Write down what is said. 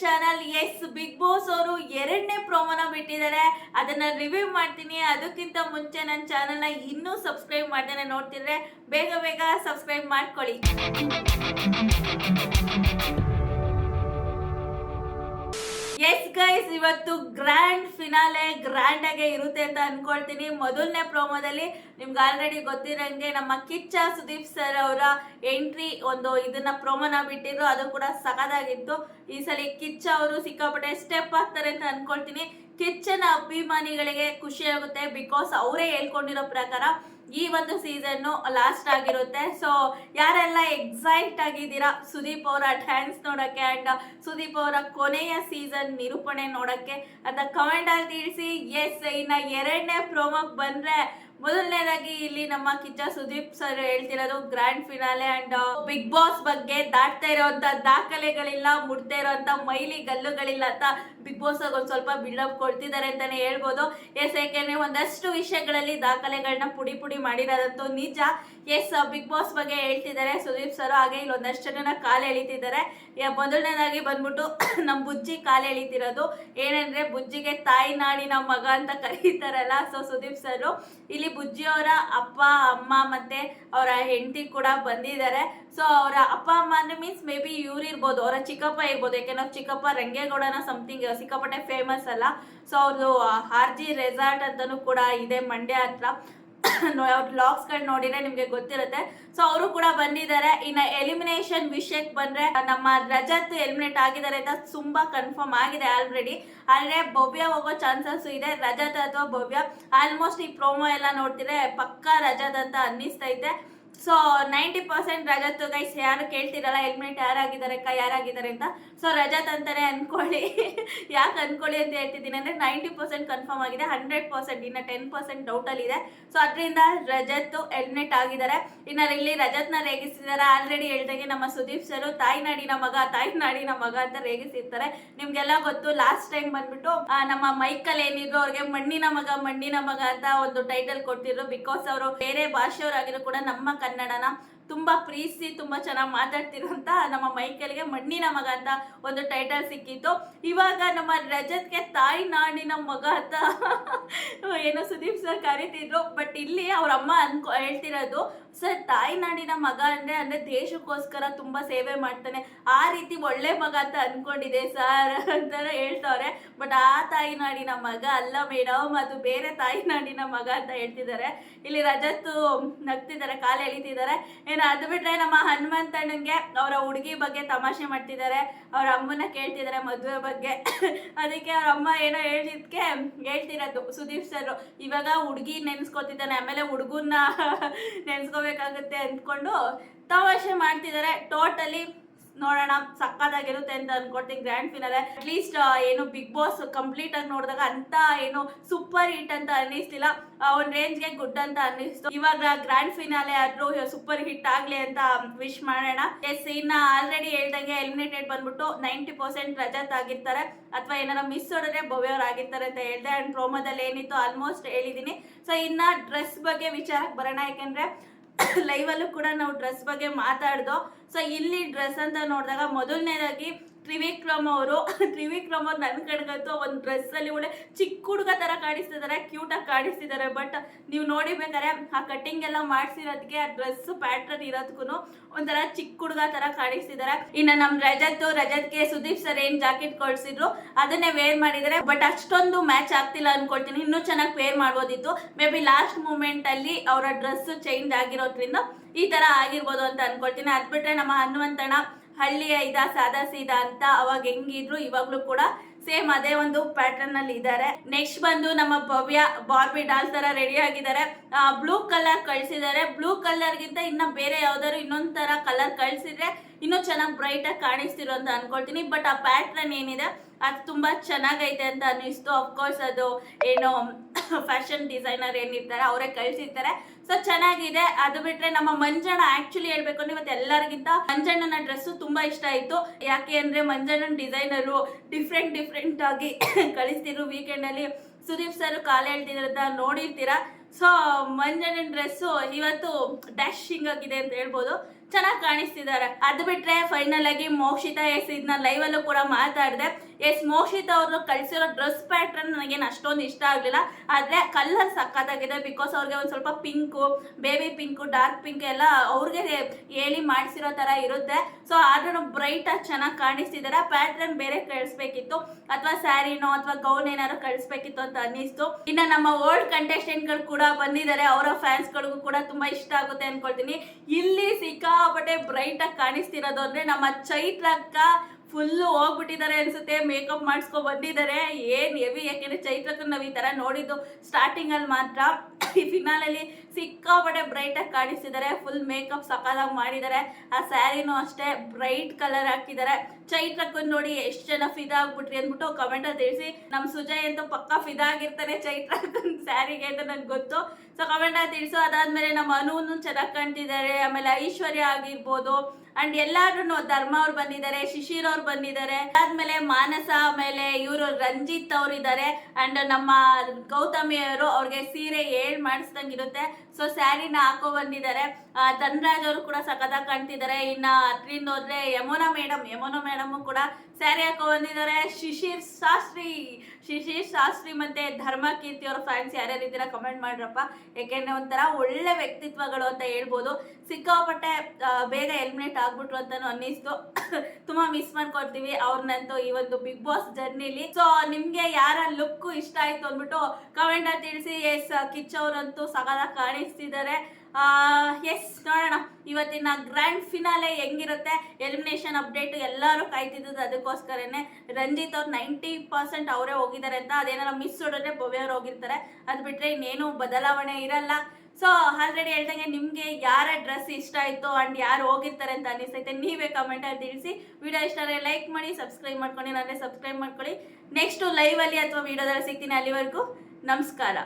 Channel S big boss ಅವರು ಎರಡನೇ ಪ್ರೋಮೋನ ಬಿಟ್ಟಿದ್ದಾರೆ. ಅದನ್ನ ರಿವ್ಯೂ ಮಾಡ್ತೀನಿ. ಅದಕ್ಕಿಂತ ಮುಂಚೆ ನನ್ನ ಚಾನಲ್ನ ಇನ್ನೂ ಸಬ್ಸ್ಕ್ರೈಬ್ ಮಾಡ್ದೇನೆ ನೋಡ್ತಿದ್ರೆ ಬೇಗ ಬೇಗ ಸಬ್ಸ್ಕ್ರೈಬ್ ಮಾಡ್ಕೊಳ್ಳಿ. ಎಸ್ ಗೈಸ್ ಇವತ್ತು ಗ್ರ್ಯಾಂಡ್ ಫಿನಾಲೆ ಗ್ರ್ಯಾಂಡ್ ಆಗೇ ಇರುತ್ತೆ ಅಂತ ಅನ್ಕೊಳ್ತೀನಿ. ಮೊದಲನೇ ಪ್ರೋಮೋದಲ್ಲಿ ನಿಮ್ಗೆ ಆಲ್ರೆಡಿ ಗೊತ್ತಿರಂಗೆ ನಮ್ಮ ಕಿಚ್ಚ ಸುದೀಪ್ ಸರ್ ಅವರ ಎಂಟ್ರಿ ಒಂದು ಇದನ್ನ ಪ್ರೋಮೋನ ಬಿಟ್ಟಿದ್ರು, ಅದು ಕೂಡ ಸಖತ್ತಾಗಿತ್ತು. ಈ ಸಲ ಕಿಚ್ಚ ಅವರು ಸಿಕ್ಕಾಪಟ್ಟೆ ಸ್ಟೆಪ್ ಆಗ್ತಾರೆ ಅಂತ ಅನ್ಕೊಳ್ತೀನಿ. ಕಿಚ್ಚನ ಅಭಿಮಾನಿಗಳಿಗೆ ಖುಷಿಯಾಗುತ್ತೆ ಬಿಕಾಸ್ ಅವರೇ ಹೇಳ್ಕೊಂಡಿರೋ ಪ್ರಕಾರ ಈ ಒಂದು ಸೀಸನ್ನು ಲಾಸ್ಟ್ ಆಗಿರುತ್ತೆ. ಸೊ ಯಾರೆಲ್ಲ ಎಕ್ಸೈಟ್ ಆಗಿದ್ದೀರಾ ಸುದೀಪ್ ಅವರ ಡ್ಯಾನ್ಸ್ ನೋಡೋಕ್ಕೆ ಅಂಡ್ ಸುದೀಪ್ ಅವರ ಕೊನೆಯ ಸೀಸನ್ ನಿರೂಪಣೆ ನೋಡೋಕ್ಕೆ ಅಂತ ಕಮೆಂಟ್ ಅಲ್ಲಿ ತಿಳಿಸಿ. ಎಸ್ ಇನ್ನ ಎರಡನೇ ಪ್ರೋಮೋಗೆ ಬಂದರೆ ಮೊದಲನೇದಾಗಿ ಇಲ್ಲಿ ನಮ್ಮ ಕಿಚ್ಚ ಸುದೀಪ್ ಸರ್ ಹೇಳ್ತಿರೋದು grand finale and Bigg Boss ಬಗ್ಗೆ ದಾಟ್ತಾ ಇರೋಂತ ದಾಖಲೆಗಳಿಲ್ಲ ಮುಡ್ತಾ ಇರೋಂತ ಮೈಲಿ ಗಲ್ಲುಗಳಿಲ್ಲ ಅಂತ ಬಿಗ್ ಬಾಸ್ ಒಂದ್ ಸ್ವಲ್ಪ ಬಿಲ್ಡಪ್ ಕೊಡ್ತಿದ್ದಾರೆ ಅಂತಾನೆ ಹೇಳ್ಬೋದು. ಎಸ್ ಯಾಕೆಂದ್ರೆ ಒಂದಷ್ಟು ವಿಷಯಗಳಲ್ಲಿ ದಾಖಲೆಗಳನ್ನ ಪುಡಿ ಪುಡಿ ಮಾಡಿರೋದಂತೂ ನಿಜ. ಎಸ್ ಬಿಗ್ ಬಾಸ್ ಬಗ್ಗೆ ಹೇಳ್ತಿದ್ದಾರೆ ಸುದೀಪ್ ಸರ್ ಹಾಗೆ ಇಲ್ಲಿ ಒಂದಷ್ಟು ಜನ ಕಾಲು ಎಳಿತಿದ್ದಾರೆ. ಮೊದಲನೇದಾಗಿ ಬಂದ್ಬಿಟ್ಟು ನಮ್ಮ ಬುಜ್ಜಿ ಕಾಲು ಎಳಿತಿರೋದು. ಏನಂದ್ರೆ ಬುಜ್ಜಿಗೆ ತಾಯಿ ನಾಡಿನ ಮಗ ಅಂತ ಕರೀತಾರಲ್ಲ ಸೊ ಸುದೀಪ್ ಸರ್ ಇಲ್ಲಿ ಬುಜ್ಜಿಯವರ ಅಪ್ಪ, ಅಮ್ಮ ಮತ್ತೆ ಅವರ ಹೆಂಡತಿ ಕೂಡ ಬಂದಿದ್ದಾರೆ. ಸೊ ಅವರ ಅಪ್ಪ, ಅಮ್ಮ ಅಂದ್ರೆ ಮೀನ್ಸ್ ಮೇ ಬಿ ಇವ್ರು ಇರ್ಬೋದು, ಅವರ ಚಿಕ್ಕಪ್ಪ ಇರ್ಬೋದು. ಯಾಕೆಂದ್ರೆ ಚಿಕ್ಕಪ್ಪ ರಂಗೇಗೌಡನ ಸಮಥಿಂಗ್ ಸಿಕ್ಕಾಪಟ್ಟೆ ಫೇಮಸ್ ಅಲ್ಲ. ಸೊ ಅವ್ರದ್ದು ಆರ್ ಜಿ ರೆಸಾರ್ಟ್ ಅಂತಾನು ಕೂಡ ಇದೆ ಮಂಡ್ಯ ಹತ್ರ. ವ್ಲಾಗ್ಸ್ಗಳು ನೋಡಿದ್ರೆ ನಿಮ್ಗೆ ಗೊತ್ತಿರುತ್ತೆ. ಸೊ ಅವರು ಕೂಡ ಬಂದಿದ್ದಾರೆ. ಇನ್ನ ಎಲಿಮಿನೇಷನ್ ವಿಷಯಕ್ಕೆ ಬಂದ್ರೆ ನಮ್ಮ ರಜತ್ ಎಲಿಮಿನೇಟ್ ಆಗಿದ್ದಾರೆ ಅಂತ ತುಂಬಾ ಕನ್ಫರ್ಮ್ ಆಗಿದೆ ಆಲ್ರೆಡಿ ಆದ್ರೆ ಭವ್ಯ ಹೋಗೋ ಚಾನ್ಸಸ್ ಇದೆ. ರಜತ್ ಅಥವಾ ಭವ್ಯ ಆಲ್ಮೋಸ್ಟ್ ಈ ಪ್ರೋಮೋ ಎಲ್ಲ ನೋಡ್ತಿದ್ರೆ ಪಕ್ಕಾ ರಜತ್ ಅಂತ ಅನ್ನಿಸ್ತೈತೆ. So ninety percent Rajat guys ಯಾರು ಕೇಳ್ತಿರಲ್ಲ ಹೆಲ್ಮೆಟ್ ಯಾರಾಗಿದ್ದಾರೆ ಅಕ್ಕ, ಯಾರಾಗಿದ್ದಾರೆ ಅಂತ. ಸೊ ರಜತ್ ಅಂತಾನೆ ಅನ್ಕೊಳ್ಳಿ. ಯಾಕೆ ಅನ್ಕೊಳ್ಳಿ ಅಂತ ಹೇಳ್ತಿದ್ದೀನಿ ಅಂದ್ರೆ ನೈಂಟಿ ಪರ್ಸೆಂಟ್ ಕನ್ಫರ್ಮ್ ಆಗಿದೆ. ಹಂಡ್ರೆಡ್ ಪರ್ಸೆಂಟ್ ಇನ್ನ ಟೆನ್ ಪರ್ಸೆಂಟ್ ಡೌಟಲ್ಲಿ ಇದೆ. ಸೊ ಅದರಿಂದ ರಜತ್ ಹೆಲ್ಮೆಟ್ ಆಗಿದ್ದಾರೆ. ಇನ್ನು ಇಲ್ಲಿ ರಜತ್ನ ರೇಗಿಸಿದ್ದಾರೆ. ಆಲ್ರೆಡಿ ಹೇಳ್ದಂಗೆ ನಮ್ಮ ಸುದೀಪ್ ಸರ್ ತಾಯಿ ನಾಡಿನ ಮಗ, ತಾಯ್ನಾಡಿನ ಮಗ ಅಂತ ರೇಗಿಸಿರ್ತಾರೆ. ನಿಮ್ಗೆಲ್ಲ ಗೊತ್ತು ಲಾಸ್ಟ್ ಟೈಮ್ ಬಂದ್ಬಿಟ್ಟು ನಮ್ಮ ಮೈಕಲ್ ಏನಿದ್ರು ಅವ್ರಿಗೆ ಮಣ್ಣಿನ ಮಗ ಮಣ್ಣಿನ ಮಗ ಅಂತ ಒಂದು ಟೈಟಲ್ ಕೊಟ್ಟಿದ್ರು ಬಿಕಾಸ್ ಅವರು ಬೇರೆ ಭಾಷೆಯವರಾಗಿರೋ ಕೂಡ ನಮ್ಮ ಕನ್ನಡನ ತುಂಬಾ ಪ್ರೀತಿಸಿ ತುಂಬಾ ಚೆನ್ನಾಗಿ ಮಾತಾಡ್ತಿರೋಂತ ನಮ್ಮ ಮೈಕಲ್ಗೆ ಮಣ್ಣಿನ ಮಗ ಅಂತ ಒಂದು ಟೈಟಲ್ ಸಿಕ್ಕಿತ್ತು. ಇವಾಗ ನಮ್ಮ ರಜತ್ಗೆ ತಾಯಿ ನಾಡಿನ ಮಗ ಅಂತ ಏನೋ ಸುದೀಪ್ ಸರ್ ಕರಿತಿದ್ರು. ಬಟ್ ಇಲ್ಲಿ ಅವ್ರ ಅಮ್ಮ ಅನ್ಕೊ, ಹೇಳ್ತಿರೋದು ಸರ್ ತಾಯಿ ನಾಡಿನ ಮಗ ಅಂದ್ರೆ ಅಂದ್ರೆ ದೇಶಕ್ಕೋಸ್ಕರ ತುಂಬಾ ಸೇವೆ ಮಾಡ್ತಾನೆ. ಆ ರೀತಿ ಒಳ್ಳೆ ಮಗ ಅಂತ ಅನ್ಕೊಂಡಿದೆ ಸರ್ ಅಂತ ಹೇಳ್ತವ್ರೆ. ಬಟ್ ಆ ತಾಯಿ ನಾಡಿನ ಮಗ ಅಲ್ಲ ಮೇಡಮ್ ಅದು ಬೇರೆ ತಾಯಿ ನಾಡಿನ ಮಗ ಅಂತ ಹೇಳ್ತಿದ್ದಾರೆ. ಇಲ್ಲಿ ರಜತ್ ನಗ್ತಿದ್ದಾರೆ, ಕಾಲು ಎಳಿತಿದ್ದಾರೆ. ಏನೋ ಅದು ಬಿಟ್ರೆ ನಮ್ಮ ಹನುಮಂತಣ್ಣಂಗೆ ಅವರ ಹುಡುಗಿ ಬಗ್ಗೆ ತಮಾಷೆ ಮಾಡ್ತಿದ್ದಾರೆ. ಅವ್ರ ಅಮ್ಮನ ಕೇಳ್ತಿದ್ದಾರೆ ಮದುವೆ ಬಗ್ಗೆ. ಅದಕ್ಕೆ ಅವ್ರ ಅಮ್ಮ ಏನೋ ಹೇಳಿದ್ಕೆ ಹೇಳ್ತಿರೋದು ಸುದೀಪ್ ಸರ್ ಇವಾಗ ಹುಡುಗಿ ನೆನ್ಸ್ಕೊತಿದ್ದಾನೆ, ಆಮೇಲೆ ಹುಡುಗನ್ನ ನೆನ್ಸ್ಕೋಬೇಕಾಗುತ್ತೆ ಅಂದ್ಕೊಂಡು ತಮಾಷೆ ಮಾಡ್ತಿದ್ದಾರೆ. ಟೋಟಲಿ ನೋಡೋಣ ಸಕ್ಕದಾಗಿರುತ್ತೆ ಅಂತ ಅನ್ಕೊಡ್ತೀನಿ ಗ್ರ್ಯಾಂಡ್ ಫಿನಾಲೆ ಅಟ್ಲೀಸ್ಟ್ ಏನು ಬಿಗ್ ಬಾಸ್ ಕಂಪ್ಲೀಟ್ ಆಗಿ ನೋಡಿದಾಗ ಅಂತ ಏನು ಸೂಪರ್ ಹಿಟ್ ಅಂತ ಅನ್ನಿಸ್ತಿಲ್ಲ. ಒಂದ್ ರೇಂಜ್ಗೆ ಗುಡ್ ಅಂತ ಅನ್ನಿಸ್ತು. ಇವಾಗ ಗ್ರ್ಯಾಂಡ್ ಫಿನಾಲೆ ಆದ್ರೂ ಸೂಪರ್ ಹಿಟ್ ಆಗ್ಲಿ ಅಂತ ವಿಶ್ ಮಾಡೋಣ. ಎಸ್ ಇನ್ನ ಆಲ್ರೆಡಿ ಹೇಳ್ದಂಗೆ ಎಲಿಮಿನೇಟೆಡ್ ಬಂದ್ಬಿಟ್ಟು ನೈಂಟಿ ಪರ್ಸೆಂಟ್ ರಜತ್ ಆಗಿರ್ತಾರೆ. ಅಥವಾ ಏನಾರ ಮಿಸ್ ಹೊಡೆದ್ರೆ ಭವ್ಯವ್ರು ಆಗಿರ್ತಾರೆ ಅಂತ ಹೇಳ್ದೆ. ಅಂಡ್ ಪ್ರೋಮೋದಲ್ಲಿ ಏನಿತ್ತು ಆಲ್ಮೋಸ್ಟ್ ಹೇಳಿದೀನಿ. ಸೊ ಇನ್ನ ಡ್ರೆಸ್ ಬಗ್ಗೆ ವಿಚಾರಕ್ಕೆ ಬರೋಣ. ಯಾಕೆಂದ್ರೆ ಲೈವ್ ಅಲ್ಲೂ ಕೂಡ ನಾವು ಡ್ರೆಸ್ ಬಗ್ಗೆ ಮಾತಾಡ್ದೋ. ಸೊ ಇಲ್ಲಿ ಡ್ರೆಸ್ ಅಂತ ನೋಡಿದಾಗ ಮೊದಲನೇದಾಗಿ ತ್ರಿವಿಕ್ರಮ್ ಅವರು, ತ್ರಿವಿಕ್ರಮ್ ಅವ್ರು ನನ್ನ ಕಡೆಗಂತೂ ಒಂದು ಡ್ರೆಸ್ ಅಲ್ಲಿ ಒಳ್ಳೆ ಚಿಕ್ಕ ಹುಡುಗ ತರ ಕಾಣಿಸ್ತಿದ್ದಾರೆ ಕ್ಯೂಟ್ ಆಗಿ ಕಾಣಿಸ್ತಿದ್ದಾರೆ ಬಟ್ ನೀವು ನೋಡಿಬೇಕಾರೆ ಆ ಕಟಿಂಗ್ ಎಲ್ಲ ಮಾಡಿಸಿರೋದಕ್ಕೆ ಆ ಡ್ರೆಸ್ ಪ್ಯಾಟ್ರನ್ ಇರೋದಕ್ಕೂ ಒಂಥರ ಚಿಕ್ಕ ಹುಡುಗ ತರ ಕಾಣಿಸ್ತಿದ್ದಾರೆ ಇನ್ನು ನಮ್ ರಜತ್ ರಜತ್ಗೆ ಸುದೀಪ್ ಸರ್ ಏನ್ ಜಾಕೆಟ್ ಕೊಡ್ಸಿದ್ರು, ಅದನ್ನೇ ವೇರ್ ಮಾಡಿದ್ದಾರೆ ಬಟ್ ಅಷ್ಟೊಂದು ಮ್ಯಾಚ್ ಆಗ್ತಿಲ್ಲ ಅನ್ಕೊಳ್ತೀನಿ. ಇನ್ನೂ ಚೆನ್ನಾಗಿ ವೇರ್ ಮಾಡ್ಬೋದಿತ್ತು. ಮೇ ಬಿ ಲಾಸ್ಟ್ ಮೂಮೆಂಟ್ ಅಲ್ಲಿ ಅವರ ಡ್ರೆಸ್ ಚೇಂಜ್ ಆಗಿರೋದ್ರಿಂದ ಈ ತರ ಆಗಿರ್ಬೋದು ಅಂತ ಅನ್ಕೊಳ್ತೀನಿ. ಅದ್ ಬಿಟ್ರೆ ನಮ್ಮ ಹನುಮಂತಣ್ಣ ಹಳ್ಳಿಯ ಇದ, ಸಾದಾ ಸೀದಾ ಅಂತ ಅವಾಗ ಹೆಂಗಿದ್ರು ಇವಾಗ್ಲೂ ಕೂಡ ಸೇಮ್ ಅದೇ ಒಂದು ಪ್ಯಾಟರ್ನ್ ಅಲ್ಲಿ ಇದ್ದಾರೆ. ನೆಕ್ಸ್ಟ್ ಬಂದು ನಮ್ಮ ಭವ್ಯ ಬಾರ್ಬಿ ಡಾಲ್ ತರ ರೆಡಿ ಆಗಿದ್ದಾರೆ. ಬ್ಲೂ ಕಲರ್ ಕಳ್ಸಿದ್ದಾರೆ. ಬ್ಲೂ ಕಲರ್ ಗಿಂತ ಇನ್ನ ಬೇರೆ ಯಾವ್ದಾದ್ರು ಇನ್ನೊಂದ್ ತರ ಕಲರ್ ಕಳ್ಸಿದ್ರೆ ಇನ್ನೂ ಚೆನ್ನಾಗಿ ಬ್ರೈಟ್ ಆಗಿ ಕಾಣಿಸ್ತಿರೋ ಅಂತ ಅನ್ಕೊಳ್ತೀನಿ. ಬಟ್ ಆ ಪ್ಯಾಟ್ರನ್ ಏನಿದೆ, ಅದು ತುಂಬಾ ಚೆನ್ನಾಗೈತೆ ಅಂತ ಅನ್ನಿಸ್ತು. ಅಫ್ಕೋರ್ಸ್ ಅದು ಏನು ಫ್ಯಾಷನ್ ಡಿಸೈನರ್ ಏನಿರ್ತಾರೆ, ಅವರೇ ಕಳ್ಸಿರ್ತಾರೆ. ಸೊ ಚೆನ್ನಾಗಿದೆ. ಅದು ಬಿಟ್ರೆ ನಮ್ಮ ಮಂಜಣ್ಣ ಆಕ್ಚುಲಿ ಹೇಳ್ಬೇಕು ಅಂದ್ರೆ ಇವತ್ತು ಎಲ್ಲರಿಗಿಂತ ಮಂಜಣ್ಣನ ಡ್ರೆಸ್ ತುಂಬಾ ಇಷ್ಟ ಆಯ್ತು. ಯಾಕೆ ಅಂದ್ರೆ ಮಂಜಣ್ಣನ ಡಿಸೈನರು ಡಿಫ್ರೆಂಟ್ ಡಿಫ್ರೆಂಟ್ ಆಗಿ ಕಳಿಸ್ತಿರು ವೀಕೆಂಡ್ ಅಲ್ಲಿ. ಸುದೀಪ್ ಸರ್ ಕಾಲ ಹೇಳ್ತಿದ್ರಂತ ನೋಡಿರ್ತೀರಾ? ಸೊ ಮಂಜಣ್ಣನ ಡ್ರೆಸ್ಸು ಇವತ್ತು ಡ್ಯಾಶಿಂಗ್ ಆಗಿದೆ ಅಂತ ಹೇಳ್ಬೋದು. ಚೆನ್ನಾಗಿ ಕಾಣಿಸ್ತಿದ್ದಾರೆ. ಅದು ಬಿಟ್ರೆ ಫೈನಲ್ ಆಗಿ ಮೋಕ್ಷಿತಾ ಎಸ್ ಇದನ್ನ ಲೈವ್ ಅಲ್ಲೂ ಕೂಡ ಮಾತಾಡಿದೆ. ಎಸ್, ಮೋಕ್ಷಿತ್ ಅವರು ಕಳಿಸಿರೋ ಡ್ರೆಸ್ ಪ್ಯಾಟ್ರನ್ ನನಗೇನು ಅಷ್ಟೊಂದು ಇಷ್ಟ ಆಗಲಿಲ್ಲ. ಆದರೆ ಕಲರ್ ಸಕ್ಕತ್ತಾಗಿದೆ ಬಿಕಾಸ್ ಅವ್ರಿಗೆ ಒಂದು ಸ್ವಲ್ಪ pink baby pink dark pink ಎಲ್ಲ ಅವ್ರಿಗೆ ಹೇಳಿ ಮಾಡಿಸಿರೋ ಥರ ಇರುತ್ತೆ. ಸೊ ಆದ್ರೂ ಬ್ರೈಟಾಗಿ ಚೆನ್ನಾಗಿ ಕಾಣಿಸ್ತಿದ್ದಾರೆ ಪ್ಯಾಟ್ರನ್ ಬೇರೆ ಕಳಿಸ್ಬೇಕಿತ್ತು. ಅಥವಾ ಸ್ಯಾರಿನೋ ಅಥವಾ ಗೌನ್ ಏನಾದ್ರು ಕಳಿಸ್ಬೇಕಿತ್ತು ಅಂತ ಅನ್ನಿಸ್ತು. ಇನ್ನು ನಮ್ಮ ಓಲ್ಡ್ ಕಂಟೆಸ್ಟೆಂಟ್ಗಳು ಕೂಡ ಬಂದಿದ್ದಾರೆ ಅವರ ಫ್ಯಾನ್ಸ್ಗಳಿಗೂ ಕೂಡ ತುಂಬಾ ಇಷ್ಟ ಆಗುತ್ತೆ ಅನ್ಕೊಳ್ತೀನಿ. ಇಲ್ಲಿ ಸಿಕ್ಕಾಪಟ್ಟೆ ಬ್ರೈಟಾಗಿ ಕಾಣಿಸ್ತಿರೋದು ಅಂದ್ರೆ ನಮ್ಮ ಚೈತ್ರಕ್ಕ ಫುಲ್ಲು ಹೋಗ್ಬಿಟ್ಟಿದ್ದಾರೆ ಅನ್ಸುತ್ತೆ. ಮೇಕಪ್ ಮಾಡಿಸ್ಕೊ ಬಂದಿದ್ದಾರೆ. ಏನ್ ಹೆವಿ, ಯಾಕೆಂದ್ರೆ ಚೈತ್ರಕ್ಕ ನಾವು ಈ ತರ ನೋಡಿದ್ದು ಸ್ಟಾರ್ಟಿಂಗ್ ಅಲ್ಲಿ ಮಾತ್ರ. ಈ ಫಿನಾಲಲ್ಲಿ ಸಿಕ್ಕಾಪಟ್ಟೆ ಬ್ರೈಟ್ ಆಗಿ ಕಾಣಿಸ್ತಿದ್ದಾರೆ. ಫುಲ್ ಮೇಕಪ್ ಸಕಾಲಾಗಿ ಮಾಡಿದ್ದಾರೆ. ಆ ಸ್ಯಾರಿನೂ ಅಷ್ಟೇ ಬ್ರೈಟ್ ಕಲರ್ ಹಾಕಿದ್ದಾರೆ. ಚೈತ್ರಕ್ಕೂ ನೋಡಿ ಎಷ್ಟು ಜನ ಫಿದಾ ಆಗ್ಬಿಟ್ರಿ ಅಂದ್ಬಿಟ್ಟು ಕಮೆಂಟ್ ಅಲ್ಲಿ ತಿಳಿಸಿ. ನಮ್ಮ ಸುಜಯ್ ಅಂತೂ ಪಕ್ಕ ಫಿದಾ ಆಗಿರ್ತಾರೆ ಚೈತ್ರಕ್ಕನ್ ಸ್ಯಾರಿಗೆ ಅಂತ ನಂಗೆ ಗೊತ್ತು. ಸೊ ಕಮೆಂಟ್ ಅಲ್ಲಿ ತಿಳಿಸು. ಅದಾದ್ಮೇಲೆ ನಮ್ಮ ಅನುವನ್ನು ಚೆನ್ನಾಗಿ ಕಾಣ್ತಿದ್ದಾರೆ. ಆಮೇಲೆ ಐಶ್ವರ್ಯ ಆಗಿರ್ಬೋದು. ಅಂಡ್ ಎಲ್ಲಾರು ಧರ್ಮ ಅವ್ರು ಬಂದಿದ್ದಾರೆ, ಶಿಶಿರ್ ಅವ್ರು ಬಂದಿದ್ದಾರೆ. ಅದಾದ್ಮೇಲೆ ಮಾನಸ, ಆಮೇಲೆ ಇವರು ರಂಜಿತ್ ಅವ್ರು ಇದ್ದಾರೆ. ಅಂಡ್ ನಮ್ಮ ಗೌತಮಿ ಅವರು ಅವ್ರಿಗೆ ಸೀರೆ ಏಳ್ ಮಾಡಿಸ್ದಂಗೆ ಇರುತ್ತೆ. ಸೊ ಸ್ಯಾರಿನ ಹಾಕೋ ಬಂದಿದ್ದಾರೆ. ಧನ್ರಾಜ್ ಅವರು ಕೂಡ ಸಖತ್ತಾಗಿ ಕಾಣ್ತಿದ್ದಾರೆ. ಇನ್ನ ಅದ್ರಿಂದ ಹೋದ್ರೆ ಯಮುನಾ ಮೇಡಮ್ ಯಮುನಾ ಮೇಡಮ್ ಕೂಡ ಸ್ಯಾರಿ ಹಾಕೋ ಬಂದಿದ್ದಾರೆ. ಶಿಶಿರ್ ಶಾಸ್ತ್ರಿ ಶಿಶಿರ್ ಶಾಸ್ತ್ರಿ ಮತ್ತೆ ಧರ್ಮ ಕೀರ್ತಿ ಅವ್ರ ಫ್ಯಾನ್ಸ್ ಯಾರ್ಯಾರು ಇದ್ದೀರಾ ಕಮೆಂಟ್ ಮಾಡ್ರಪ್ಪ. ಯಾಕೆಂದ್ರೆ ಒಂಥರ ಒಳ್ಳೆ ವ್ಯಕ್ತಿತ್ವಗಳು ಅಂತ ಹೇಳ್ಬೋದು. ಸಿಕ್ಕಾಪಟ್ಟೆ ಬೇಗ ಎಲಿಮಿನೇಟ್ ಆಗ್ಬಿಟ್ರು ಅಂತಾನು ಅನ್ನಿಸ್ತು. ತುಂಬಾ ಮಿಸ್ ಮಾಡ್ಕೊಳ್ತೀವಿ. ಅವ್ರನ್ನಂತೂ ಈ ಒಂದು ಬಿಗ್ ಬಾಸ್ ಜರ್ನಿಲಿ ಸೊ ನಿಮ್ಗೆ ಯಾರ ಲುಕ್ ಇಷ್ಟ ಆಯ್ತು ಅಂದ್ಬಿಟ್ಟು ಕಮೆಂಟ್ ಅಲ್ಲಿ ತಿಳಿಸಿ. ಎಸ್ ಕಿಚ್ ಅವರಂತೂ ಸಗದ ಕಾಣಿಸ್ತಿದ್ದಾರೆ. ಎಸ್ ನೋಡೋಣ. ಇವತ್ತಿನ ಗ್ರ್ಯಾಂಡ್ ಫಿನಾಲೆ ಹೆಂಗಿರುತ್ತೆ? ಎಲಿಮಿನೇಷನ್ ಅಪ್ಡೇಟ್ ಎಲ್ಲರೂ ಕಾಯ್ತಿದ್ದದ್ದು ಅದಕ್ಕೋಸ್ಕರನೇ. ರಂಜಿತ್ ಅವ್ರು ನೈಂಟಿ ಪರ್ಸೆಂಟ್ ಅವರೇ ಹೋಗಿದ್ದಾರೆ ಅಂತ. ಅದೇನಾರ ಮಿಸ್ ಹೊಡೆದ್ರೆ ಭವ್ಯ ಹೋಗಿರ್ತಾರೆ. ಅದು ಬಿಟ್ಟರೆ ಇನ್ನೇನು ಬದಲಾವಣೆ ಇರಲ್ಲ. ಸೊ ಆಲ್ರೆಡಿ ಹೇಳ್ದಂಗೆ ನಿಮಗೆ ಯಾರ ಡ್ರೆಸ್ ಇಷ್ಟ ಆಯ್ತು ಅಂಡ್ ಯಾರು ಹೋಗಿರ್ತಾರೆ ಅಂತ ಅನಿಸ್ತೈತೆ, ನೀವೇ ಕಮೆಂಟಲ್ಲಿ ತಿಳಿಸಿ. ವಿಡಿಯೋ ಇಷ್ಟ ಆದರೆ ಲೈಕ್ ಮಾಡಿ ಸಬ್ಸ್ಕ್ರೈಬ್ ಮಾಡ್ಕೊಂಡು ನಾನೇ ಸಬ್ಸ್ಕ್ರೈಬ್ ಮಾಡ್ಕೊಳ್ಳಿ. ನೆಕ್ಸ್ಟ್ ಲೈವಲ್ಲಿ ಅಥವಾ ವಿಡಿಯೋದಲ್ಲಿ ಸಿಗ್ತೀನಿ ಅಲ್ಲಿವರೆಗೂ. ನಮಸ್ಕಾರ.